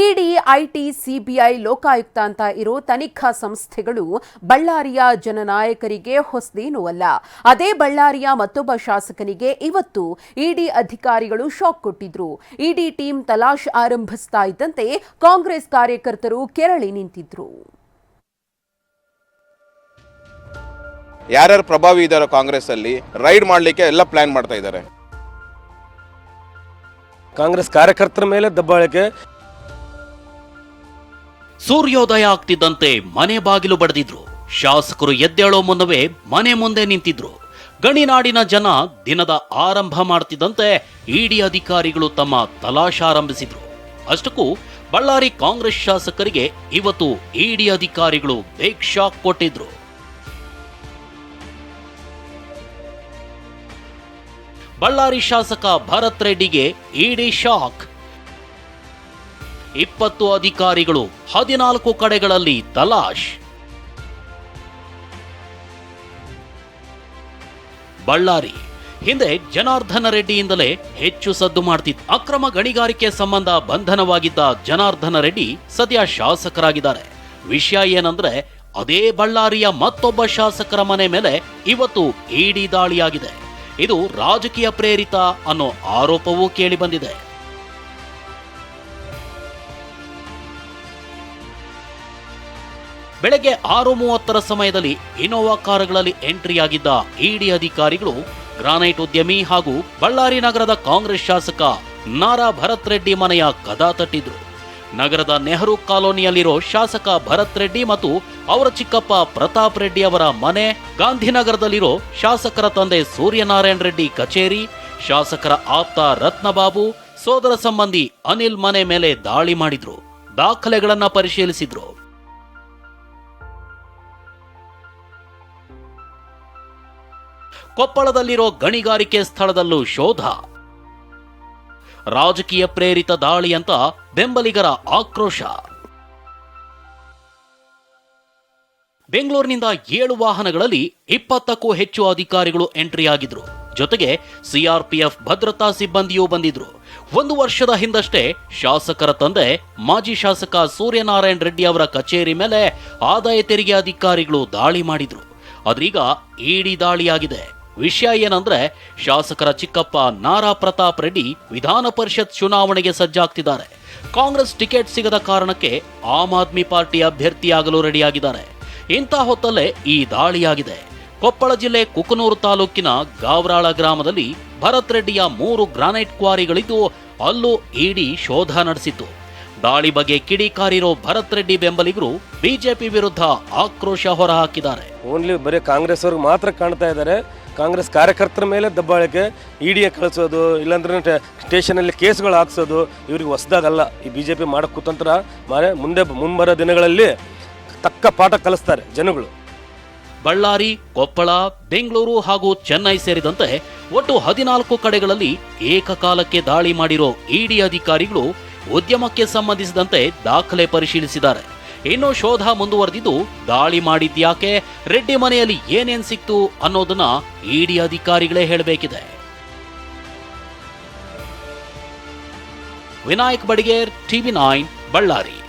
ED IT CBI Lokayukta ಅಂತ ಇರೋ ತನಿಖಾ ಸಂಸ್ಥೆಗಳು ಬಳ್ಳಾರಿಯ ಜನನಾಯಕರಿಗೆ ಹೊಸದೇನೂ ಅಲ್ಲ. ಅದೇ ಬಳ್ಳಾರಿಯ ಮತ್ತೊಬ್ಬ ಶಾಸಕನಿಗೆ ಇವತ್ತು ಇಡಿ ಅಧಿಕಾರಿಗಳು ಶಾಕ್ ಕೊಟ್ಟಿದ್ರು. ಇಡಿ ಟೀಮ್ ತಲಾಶ್ ಆರಂಭಿಸ್ತಾ ಇದ್ದಂತೆ ಕಾಂಗ್ರೆಸ್ ಕಾರ್ಯಕರ್ತರು ಕೆರಳಿ ನಿಂತಿದ್ರು. ಯಾರ್ಯಾರು ಪ್ರಭಾವಿ ಇದ್ದಾರೋ ಕಾಂಗ್ರೆಸ್ ಅಲ್ಲಿ ರೈಡ್ ಮಾಡ್ಲಿಕ್ಕೆ ಎಲ್ಲ ಪ್ಲಾನ್ ಮಾಡ್ತಾ ಇದ್ದಾರೆ. ಕಾಂಗ್ರೆಸ್ ಕಾರ್ಯಕರ್ತರ ಮೇಲೆ ದಬ್ಬಾಳಿಕೆ ಸೂರ್ಯೋದಯ ಆಗ್ತಿದ್ದಂತೆ ಮನೆ ಬಾಗಿಲು ಬಡಿದಿದ್ರು. ಶಾಸಕರು ಎದ್ದೇಳೋ ಮುನ್ನವೇ ಮನೆ ಮುಂದೆ ನಿಂತಿದ್ರು. ಗಣಿನಾಡಿನ ಜನ ದಿನದ ಆರಂಭ ಮಾಡ್ತಿದ್ದಂತೆ ಇಡಿ ಅಧಿಕಾರಿಗಳು ತಮ್ಮ ತಲಾಶಾರಂಭಿಸಿದ್ರು ಅಷ್ಟಕ್ಕೂ ಬಳ್ಳಾರಿ ಕಾಂಗ್ರೆಸ್ ಶಾಸಕರಿಗೆ ಇವತ್ತು ಇಡಿ ಅಧಿಕಾರಿಗಳು ಬೇಗ್ ಶಾಕ್ ಕೊಟ್ಟಿದ್ರು. ಬಳ್ಳಾರಿ ಶಾಸಕ ಭರತ್ ರೆಡ್ಡಿಗೆ ಇಡಿ ಶಾಕ್. ಇಪ್ಪತ್ತು ಅಧಿಕಾರಿಗಳು ಹದಿನಾಲ್ಕು ಕಡೆಗಳಲ್ಲಿ ತಲಾಶ್. ಬಳ್ಳಾರಿ. ಹಿಂದೆ ಜನಾರ್ದನ ರೆಡ್ಡಿಯಿಂದಲೇ ಹೆಚ್ಚು ಸದ್ದು ಮಾಡ್ತಿತ್ತು ಅಕ್ರಮ ಗಣಿಗಾರಿಕೆ ಸಂಬಂಧ ಬಂಧನವಾಗಿದ್ದ ಜನಾರ್ದನ ರೆಡ್ಡಿ ಸದ್ಯ ಶಾಸಕರಾಗಿದ್ದಾರೆ. ವಿಷಯ ಏನಂದ್ರೆ, ಅದೇ ಬಳ್ಳಾರಿಯ ಮತ್ತೊಬ್ಬ ಶಾಸಕರ ಮನೆ ಮೇಲೆ ಇವತ್ತು ಇಡಿ ದಾಳಿಯಾಗಿದೆ. ಇದು ರಾಜಕೀಯ ಪ್ರೇರಿತ ಅನ್ನೋ ಆರೋಪವೂ ಕೇಳಿಬಂದಿದೆ ಬೆಳಗ್ಗೆ ಆರು ಮೂವತ್ತರ ಸಮಯದಲ್ಲಿ ಇನೋವಾ ಕಾರುಗಳಲ್ಲಿ ಎಂಟ್ರಿಯಾಗಿದ್ದ ಇಡಿ ಅಧಿಕಾರಿಗಳು ಗ್ರಾನೈಟ್ ಉದ್ಯಮಿ ಹಾಗೂ ಬಳ್ಳಾರಿ ನಗರದ ಕಾಂಗ್ರೆಸ್ ಶಾಸಕ ನಾರಾ ಭರತ್ ರೆಡ್ಡಿ ಮನೆಯ ಕದ ತಟ್ಟಿದ್ರು. ನಗರದ ನೆಹರು ಕಾಲೋನಿಯಲ್ಲಿರೋ ಶಾಸಕ ಭರತ್ ರೆಡ್ಡಿ ಮತ್ತು ಅವರ ಚಿಕ್ಕಪ್ಪ ಪ್ರತಾಪ್ ರೆಡ್ಡಿ ಅವರ ಮನೆ, ಗಾಂಧಿನಗರದಲ್ಲಿರೋ ಶಾಸಕರ ತಂದೆ ಸೂರ್ಯನಾರಾಯಣ ರೆಡ್ಡಿ ಕಚೇರಿ, ಶಾಸಕರ ಆಪ್ತ ರತ್ನಬಾಬು, ಸೋದರ ಸಂಬಂಧಿ ಅನಿಲ್ ಮನೆ ಮೇಲೆ ದಾಳಿ ಮಾಡಿದ್ರು. ದಾಖಲೆಗಳನ್ನ ಪರಿಶೀಲಿಸಿದ್ರು. ಕೊಪ್ಪಳದಲ್ಲಿರೋ ಗಣಿಗಾರಿಕೆ ಸ್ಥಳದಲ್ಲೂ ಶೋಧ. ರಾಜಕೀಯ ಪ್ರೇರಿತ ದಾಳಿ ಅಂತ ಬೆಂಬಲಿಗರ ಆಕ್ರೋಶ. ಬೆಂಗಳೂರಿನಿಂದ ಏಳು ವಾಹನಗಳಲ್ಲಿ ಇಪ್ಪತ್ತಕ್ಕೂ ಹೆಚ್ಚು ಅಧಿಕಾರಿಗಳು ಎಂಟ್ರಿ ಆಗಿದ್ರು ಜೊತೆಗೆ ಸಿಆರ್ಪಿಎಫ್ ಭದ್ರತಾ ಸಿಬ್ಬಂದಿಯೂ ಬಂದಿದ್ರು. ಒಂದು ವರ್ಷದ ಹಿಂದಷ್ಟೇ ಶಾಸಕರ ತಂದೆ, ಮಾಜಿ ಶಾಸಕ ಸೂರ್ಯನಾರಾಯಣ ರೆಡ್ಡಿ ಅವರ ಕಚೇರಿ ಮೇಲೆ ಆದಾಯ ತೆರಿಗೆ ಅಧಿಕಾರಿಗಳು ದಾಳಿ ಮಾಡಿದ್ರು. ಆದ್ರೀಗ ಈಡಿ ದಾಳಿಯಾಗಿದೆ. ವಿಷಯ ಏನಂದ್ರೆ ಶಾಸಕರ ಚಿಕ್ಕಪ್ಪ ನಾರಾ ಪ್ರತಾಪ್ ರೆಡ್ಡಿ ವಿಧಾನ ಪರಿಷತ್ ಚುನಾವಣೆಗೆ ಸಜ್ಜಾಗ್ತಿದ್ದಾರೆ. ಕಾಂಗ್ರೆಸ್ ಟಿಕೆಟ್ ಸಿಗದ ಕಾರಣಕ್ಕೆ ಆಮ್ ಆದ್ಮಿ ಪಾರ್ಟಿ ಅಭ್ಯರ್ಥಿಯಾಗಲು ರೆಡಿಯಾಗಿದ್ದಾರೆ. ಇಂಥ ಹೊತ್ತಲ್ಲೇ ಈ ದಾಳಿಯಾಗಿದೆ. ಕೊಪ್ಪಳ ಜಿಲ್ಲೆ ಕುಕನೂರು ತಾಲೂಕಿನ ಗಾವ್ರಾಳ ಗ್ರಾಮದಲ್ಲಿ ಭರತ್ ರೆಡ್ಡಿಯ ಮೂರು ಗ್ರಾನೈಟ್ ಕ್ವಾರಿಗಳಿದ್ದು ಅಲ್ಲೂ ಇಡಿ ಶೋಧ ನಡೆಸಿತು ದಾಳಿ ಬಗ್ಗೆ ಕಿಡಿಕಾರಿರೋ ಭರತ್ ರೆಡ್ಡಿ ಬೆಂಬಲಿಗರು ಬಿಜೆಪಿ ವಿರುದ್ಧ ಆಕ್ರೋಶ ಹೊರಹಾಕಿದ್ದಾರೆ. ಓನ್ಲಿ ಬರೀ ಕಾಂಗ್ರೆಸ್ ಅವ್ರಿಗೆ ಮಾತ್ರ ಕಾಣ್ತಾ ಇದ್ದಾರೆ. ಕಾಂಗ್ರೆಸ್ ಕಾರ್ಯಕರ್ತರ ಮೇಲೆ ದಬ್ಬಾಳಿಕೆ ಇಡಿಯ ಕಳಿಸೋದು ಇಲ್ಲಾಂದ್ರೆ ಸ್ಟೇಷನಲ್ಲಿ ಕೇಸ್ಗಳು ಹಾಕ್ಸೋದು ಇವ್ರಿಗೆ ಹೊಸದಾಗಲ್ಲ. ಈ ಬಿ ಜೆ ಪಿ ಮಾಡೋ ಕುತಂತ್ರ ಮಾರೆ ಮುಂದೆ ಮುಂಬರೋ ದಿನಗಳಲ್ಲಿ ತಕ್ಕ ಪಾಠ ಕಲಿಸ್ತಾರೆ ಜನಗಳು. ಬಳ್ಳಾರಿ ಕೊಪ್ಪಳ ಬೆಂಗಳೂರು ಹಾಗೂ ಚೆನ್ನೈ ಸೇರಿದಂತೆ ಒಟ್ಟು ಹದಿನಾಲ್ಕು ಕಡೆಗಳಲ್ಲಿ ಏಕಕಾಲಕ್ಕೆ ದಾಳಿ ಮಾಡಿರೋ ಇಡಿ ಅಧಿಕಾರಿಗಳು ಉದ್ಯಮಕ್ಕೆ ಸಂಬಂಧಿಸಿದಂತೆ ದಾಖಲೆ ಪರಿಶೀಲಿಸಿದ್ದಾರೆ. ಇನ್ನು ಶೋಧ ಮುಂದುವರೆದಿದ್ದು ದಾಳಿ ಮಾಡಿದ್ಯಾಕೆ? ರೆಡ್ಡಿ ಮನೆಯಲ್ಲಿ ಏನೇನ್ ಸಿಕ್ತು ಅನ್ನೋದನ್ನ ಇಡಿ ಅಧಿಕಾರಿಗಳೇ ಹೇಳಬೇಕಿದೆ. Vinayak Badiger, TV nine, Ballari.